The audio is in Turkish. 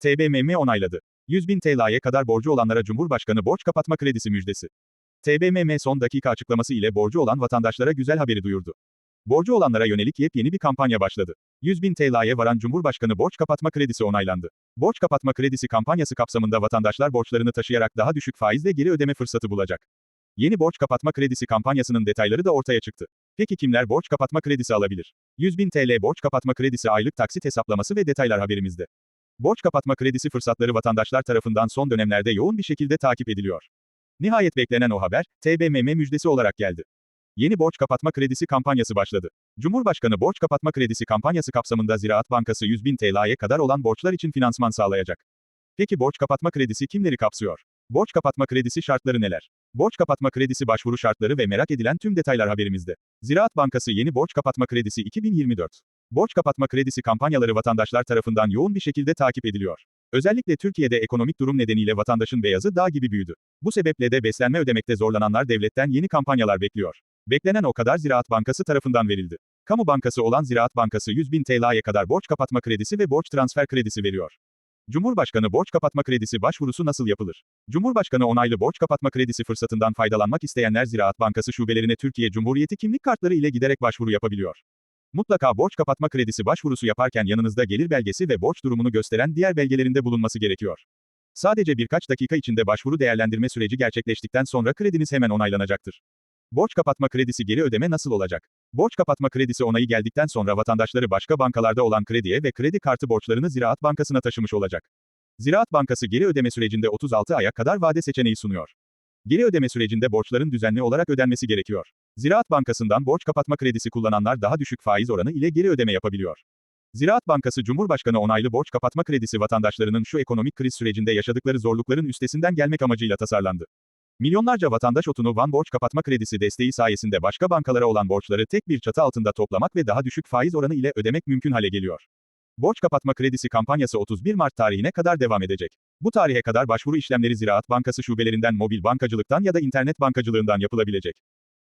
TBMM onayladı. 100 bin TL'ye kadar borcu olanlara Cumhurbaşkanı borç kapatma kredisi müjdesi. TBMM son dakika açıklaması ile borcu olan vatandaşlara güzel haberi duyurdu. Borcu olanlara yönelik yepyeni bir kampanya başladı. 100 bin TL'ye varan Cumhurbaşkanı borç kapatma kredisi onaylandı. Borç kapatma kredisi kampanyası kapsamında vatandaşlar borçlarını taşıyarak daha düşük faizle geri ödeme fırsatı bulacak. Yeni borç kapatma kredisi kampanyasının detayları da ortaya çıktı. Peki kimler borç kapatma kredisi alabilir? 100 bin TL borç kapatma kredisi aylık taksit hesaplaması ve detaylar haberimizde. Borç kapatma kredisi fırsatları vatandaşlar tarafından son dönemlerde yoğun bir şekilde takip ediliyor. Nihayet beklenen o haber, TBMM müjdesi olarak geldi. Yeni borç kapatma kredisi kampanyası başladı. Cumhurbaşkanı borç kapatma kredisi kampanyası kapsamında Ziraat Bankası 100 bin TL'ye kadar olan borçlar için finansman sağlayacak. Peki borç kapatma kredisi kimleri kapsıyor? Borç kapatma kredisi şartları neler? Borç kapatma kredisi başvuru şartları ve merak edilen tüm detaylar haberimizde. Ziraat Bankası yeni borç kapatma kredisi 2024. Borç kapatma kredisi kampanyaları vatandaşlar tarafından yoğun bir şekilde takip ediliyor. Özellikle Türkiye'de ekonomik durum nedeniyle vatandaşın beyazı dağ gibi büyüdü. Bu sebeple de beslenme ödemekte zorlananlar devletten yeni kampanyalar bekliyor. Beklenen o kadar Ziraat Bankası tarafından verildi. Kamu bankası olan Ziraat Bankası 100 bin TL'ye kadar borç kapatma kredisi ve borç transfer kredisi veriyor. Cumhurbaşkanı borç kapatma kredisi başvurusu nasıl yapılır? Cumhurbaşkanı onaylı borç kapatma kredisi fırsatından faydalanmak isteyenler Ziraat Bankası şubelerine Türkiye Cumhuriyeti kimlik kartları ile giderek başvuru yapabiliyor. Mutlaka borç kapatma kredisi başvurusu yaparken yanınızda gelir belgesi ve borç durumunu gösteren diğer belgelerinde bulunması gerekiyor. Sadece birkaç dakika içinde başvuru değerlendirme süreci gerçekleştikten sonra krediniz hemen onaylanacaktır. Borç kapatma kredisi geri ödeme nasıl olacak? Borç kapatma kredisi onayı geldikten sonra vatandaşları başka bankalarda olan krediye ve kredi kartı borçlarını Ziraat Bankası'na taşımış olacak. Ziraat Bankası geri ödeme sürecinde 36 aya kadar vade seçeneği sunuyor. Geri ödeme sürecinde borçların düzenli olarak ödenmesi gerekiyor. Ziraat Bankası'ndan borç kapatma kredisi kullananlar daha düşük faiz oranı ile geri ödeme yapabiliyor. Ziraat Bankası Cumhurbaşkanı onaylı borç kapatma kredisi vatandaşlarının şu ekonomik kriz sürecinde yaşadıkları zorlukların üstesinden gelmek amacıyla tasarlandı. Milyonlarca vatandaş Otunu Van borç kapatma kredisi desteği sayesinde başka bankalara olan borçları tek bir çatı altında toplamak ve daha düşük faiz oranı ile ödemek mümkün hale geliyor. Borç kapatma kredisi kampanyası 31 Mart tarihine kadar devam edecek. Bu tarihe kadar başvuru işlemleri Ziraat Bankası şubelerinden mobil bankacılıktan ya da internet bankacılığından yapılabilecek.